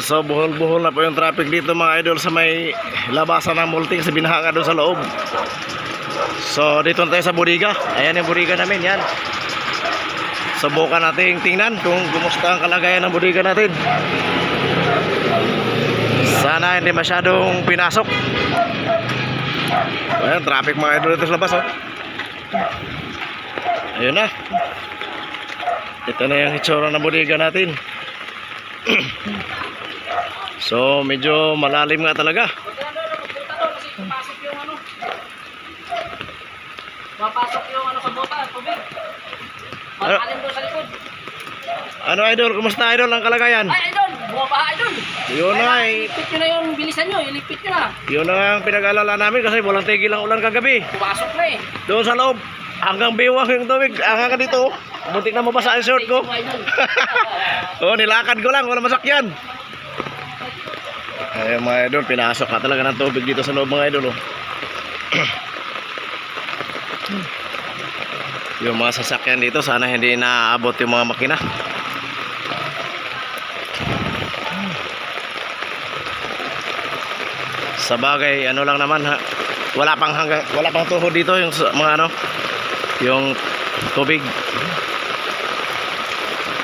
So buhol-buhol na po yung traffic dito mga idol sa may labasan ng multi kasi binahanga doon sa loob. So dito na tayo sa Buriga. Ayan yung Buriga namin yan. Subukan natin tingnan kung kumusta ang kalagayan ng Buriga natin. Sana hindi masyadong pinasok. Ayan, traffic mga idol dito sa labas oh. Ayun na. Ito na yung itsura ng Buriga natin. So, medyo malalim nga talaga. Papasok yung ano. Papasok yung ano sa bota, tubig. Malalim doon sa likod. Ano idol, kumusta idol ang kalagayan? Ay, idol! Bumaba, idol! Yun na eh. Ilipit nyo na yung bilisan nyo, ilipit nyo na. Yun na nga ang pinag-alala namin kasi walang tigil ang ulan kagabi. Pumasok na eh. Doon sa loob, hanggang biwang yung tubig. Hanggang ka dito, muntik na mabasa ang short ko. Oo, nilakad ko lang, wala masakyan. Ay mga idol, pinasok na talaga ng tubig dito sa loob mga idol. Oh. yung mga sasakyan dito, sana hindi naabot yung mga makina. Sa bagay, ano lang naman ha. Wala pang hanggang wala pang tuhod dito yung mga ano, yung tubig.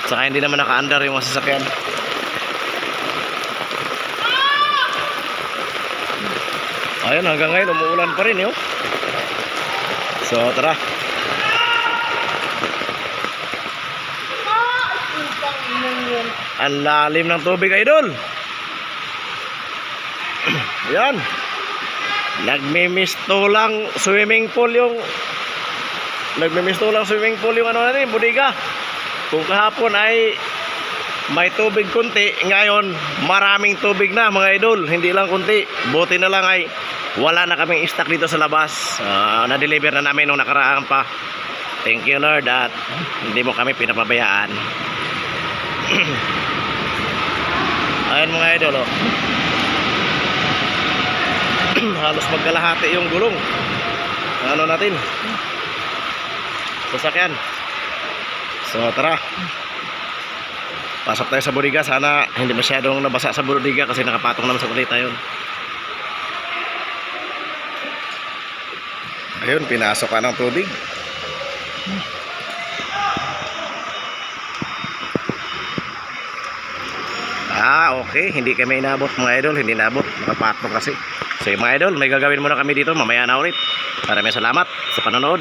Saka hindi naman naka-under yung mga sasakyan. Ayun, hanggang ngayon umuulan pa rin yun. So, tara. Ang lalim ng tubig, idol. Yan. Nagmimisto lang swimming pool yung Nagmimisto lang swimming pool yung ano natin, budiga. Kung kahapon ay may tubig kunti, ngayon maraming tubig na mga idol, hindi lang kunti. Buti na lang ay wala na kaming stock dito sa labas. Ah, na-deliver na namin nung nakaraan pa. Thank you Lord at hindi mo kami pinapabayaan. Ayan mga idol oh. Halos magkalahati yung gulong. Ano natin? Sasakyan. So tara. Pasok tayo sa Buriga. Sana hindi masyadong nabasa sa Buriga kasi nakapatong naman sa kulita yun. Ayun, pinasok ka ng tubig. Ah, okay. Hindi kami inabot mga idol. Hindi inabot. Nakapatong kasi. So mga idol, may gagawin muna kami dito. Mamaya na ulit. Maraming salamat sa panonood.